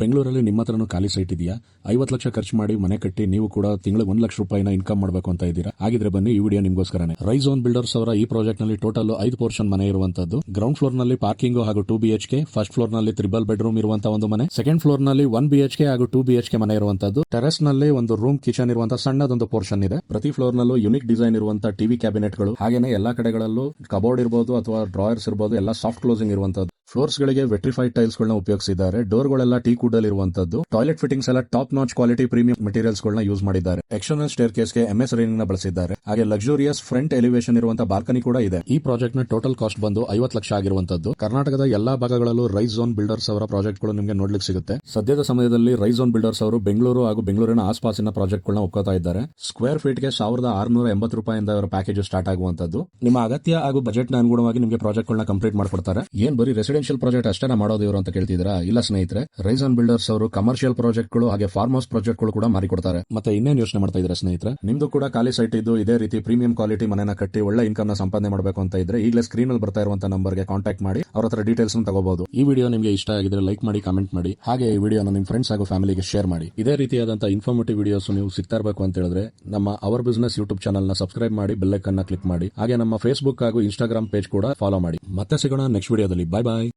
ಬೆಂಗಳೂರಲ್ಲಿ ನಿಮ್ಮ ಹತ್ರನೂ ಖಾಲಿ ಸೈಟ್ ಇದೆಯಾ? ಐವತ್ತು ಲಕ್ಷ ಖರ್ಚು ಮಾಡಿ ಮನೆ ಕಟ್ಟಿ ನೀವು ಕೂಡ ತಿಂಗಳಿಗೆ ಒಂದು ಲಕ್ಷ ರೂಪಾಯಿನ ಇನ್ಕಮ್ ಮಾಡಬೇಕು ಅಂತ ಇದ್ದೀರಾ? ಹಾಗಿದ್ರೆ ಬನ್ನಿ ಈ ವಿಡಿಯೋ ನಿಮಗೋಸ್ಕರನೇ. ರೈಸ್ ಬಿಲ್ಡರ್ಸ್ ಅವರ ಈ ಪ್ರಾಜೆಕ್ಟ್ನಲ್ಲಿ ಟೋಟಲ್ ಐದು ಪೋರ್ಷನ್ ಮನೆ ಇರುವಂತದ್ದು. ಗ್ರೌಂಡ್ ಫ್ಲೋರ್ನಲ್ಲಿ ಪಾರ್ಕಿಂಗ್ ಹಾಗೂ two B H K first ಫ್ಲೋರ್ನಲ್ಲಿ triple bedroom ಇರುವಂತಹ ಒಂದು ಮನೆ. ಸೆಕೆಂಡ್ ಫ್ಲೋರ್ನಲ್ಲಿ ಒನ್ ಬಿ ಎಚ್ ಕೆ ಹಾಗೂ ಟೂ ಬಿ ಎಚ್ ಕೆ ಮನೆ ಇರುವಂತದ್ದು. ಟೆರೆಸ್ನಲ್ಲಿ ಒಂದು ರೂಮ್ ಕಿಚನ್ ಇರುವಂತಹ ಸಣ್ಣದೊಂದು ಪೋರ್ಷನ್ ಇದೆ. ಪ್ರತಿ ಫ್ಲೋರ್ ನಲ್ಲೂ ಯುನಿಕ್ ಡಿಸೈನ್ ಇರುವಂತಹ ಟಿವಿ ಕ್ಯಾಬಿನೆಟ್ಗಳು ಹಾಗೆಯೇ ಎಲ್ಲಾ ಕಡೆಗಳಲ್ಲೂ ಕಬೋರ್ಡ್ ಇರಬಹುದು ಅಥವಾ ಡ್ರಾಯರ್ಸ್ ಇರಬಹುದು ಎಲ್ಲ ಸಾಫ್ಟ್ ಕ್ಲೋಸಿಂಗ್ ಇರುವಂತದ್ದು. ಫ್ಲೋರ್ಸ್ ಗಳಿಗೆ ವೆಟ್ರಿಫೈಡ್ ಟೈಲ್ಸ್ ಗಳನ್ನ ಉಪಯೋಗಿಸಿದ್ದಾರೆ. ಡೋರ್ ಗಳೆಲ್ಲ ಟೀ ಕೂಡಲ್ ಇರುವಂತದ್ದು ಟಾಯ್ಲೆಟ್ ಫಿಟಿಂಗ್ಸ್ ಎಲ್ಲ top notch quality premium materials ಗಳನ್ನ ಯೂಸ್ ಮಾಡಿದ್ದಾರೆ. ಎಕ್ಸ್ಟರ್ನಲ್ ಸ್ಟೇರ್ ಕೇಸ್ಗೆ ಎಂಎಸ್ ರೇನಿಂಗ್ನ ಬಳಸಿದ್ದಾರೆ. ಹಾಗೆ ಲಕ್ಸುರಿಯಸ್ ಫ್ರಂಟ್ ಎಲಿವೇಶನ್ ಇರುವಂತಹ ಬಾಲ್ಕನಿ ಕೂಡ ಇದೆ. ಈ ಪ್ರಾಜೆಕ್ಟ್ನ ಟೋಟಲ್ ಕಾಸ್ಟ್ ಬಂದು ಐವತ್ತು ಲಕ್ಷ ಆಗಿರುವಂತದ್ದು ಕರ್ನಾಟಕದ ಎಲ್ಲಾ ಭಾಗಗಳಲ್ಲೂ ರೈಸ್ ಝೋನ್ ಬಿಲ್ಡರ್ಸ್ ಅವರ ಪ್ರಾಜೆಕ್ಟ್ಗಳು ನಿಮಗೆ ನೋಡ್ಲಿಕ್ಕೆ ಸಿಗುತ್ತೆ. ಸದ್ಯದ ಸಮಯದಲ್ಲಿ ರೈಸ್ ಝೋನ್ ಬಿಲ್ಡರ್ಸ್ ಅವರು ಬೆಂಗಳೂರು ಹಾಗೂ ಬೆಂಗಳೂರಿನ ಆಸ್ಪಾಸಿನ ಪ್ರಾಜೆಕ್ಟ್ ಗಳನ್ನ ಒಪ್ಕೋತಾ ಇದ್ದಾರೆ. ಸ್ಕ್ವೇರ್ ಫೀಟ್ಗೆ ಸಾವಿರದ ಆರುನೂರ ಎಂಬತ್ತು ರೂಪಾಯಿಂದ ಅವರ ಪ್ಯಾಕೇಜ್ ಸ್ಟಾರ್ಟ್ ಆಗುವಂತದ್ದು ನಿಮ್ಮ ಅಗತ್ಯ ಹಾಗೂ ಬಜೆಟ್ನ ಅನುಗುಣವಾಗಿ ನಿಮಗೆ ಪ್ರಾಜೆಕ್ಟ್ ಗಳನ್ನ ಕಂಪ್ಲೀಟ್ ಮಾಡ್ಕೊಡ್ತಾರೆ. ಏನ್ ಬರೀ ರೆಸಿಡೆನ್ಷಿಯಲ್ ಪ್ರಾಜೆಕ್ಟ್ ಅಷ್ಟೇ ಮಾಡೋದು ಇವರು ಅಂತ ಕೇಳ್ತಿದ್ದೀರಾ? ಇಲ್ಲ ಸ್ನೇಹಿತರೆ ರೈಸ್ ಆನ್ ಬಿಲ್ಡರ್ಸ್ ಅವರು ಕಮರ್ಷಿಯಲ್ ಪ್ರಾಜೆಕ್ಟ್ಗಳು, ಹಾಗೆ ಫಾರ್ಮ್ ಹೌಸ್ ಪ್ರಾಜೆಕ್ಟ್ಗಳು ಕೂಡ ಮಾರಿಕೊಡ್ತಾರೆ. ಮತ್ತೆ ಇನ್ನೇನು ಯೋಚನೆ ಮಾಡ್ತಾ ಇದ್ರೆ ಸ್ನೇಹಿತರೆ? ನಿಮ್ದು ಕೂಡ ಖಾಲಿ ಸೈಟ್ ಇದ್ದು ಇದೇ ರೀತಿ ಪ್ರೀಮಿಯಂ ಕ್ವಾಲಿಟಿ ಮನೆನ ಕಟ್ಟಿ ಒಳ್ಳೆ ಇನ್ಕಮ್ನ ಸಂಪಾದನೆ ಮಾಡಬೇಕು ಅಂತ ಇದ್ರೆ ಈಗಲೇ ಸ್ಕ್ರೀನ್ ಅಲ್ಲಿ ಬರ್ತಾ ಇರುವಂತ ನಂಬರ್ಗೆ ಕಾಂಟ್ಯಾಕ್ಟ್ ಮಾಡಿ ಅವ್ರ ಹತ್ರ ಡೀಟೇಲ್ಸ್ ತಗೋಬಹುದು ಈ ವಿಡಿಯೋ ನಿಮಗೆ ಇಷ್ಟ ಆಗಿದ್ರೆ ಲೈಕ್ ಮಾಡಿ ಕಾಮೆಂಟ್ ಮಾಡಿ. ಹಾಗೆ ಈ ವಿಡಿಯೋನ ನಿಮ್ಮ ಫ್ರೆಂಡ್ಸ್ ಹಾಗೂ ಫ್ಯಾಮಿಲಿಗೆ ಶೇರ್ ಮಾಡಿ. ಇದೇ ರೀತಿಯಾದಂತಹ ಇನ್ಫಾರ್ಮೇಟಿವ್ ವಿಡಿಯೋಸ್ ನೀವು ಸಿಗ್ತಾ ಇರಬೇಕು ಅಂತ ಹೇಳಿದ್ರೆ ನಮ್ಮ ಅವರ್ ಬಿಸ್ನೆಸ್ ಯೂಟ್ಯೂಬ್ ಚಾನಲ್ನ ಸಬ್ಸ್ಕ್ರೈಬ್ ಮಾಡಿ ಬೆಲ್ಲೈಕನ್ ಕ್ಲಿಕ್ ಮಾಡಿ. ಹಾಗೆ ನಮ್ಮ ಫೇಸ್ಬುಕ್ ಹಾಗೂ ಇನ್ಸ್ಟಾಗ್ರಾಮ್ ಪೇಜ್ ಕೂಡ ಫಾಲೋ ಮಾಡಿ. ಮತ್ತೆ ಸಿಗೋಣ ನೆಕ್ಸ್ಟ್ ವಿಡಿಯೋದಲ್ಲಿ ಬೈ ಬಾಯ್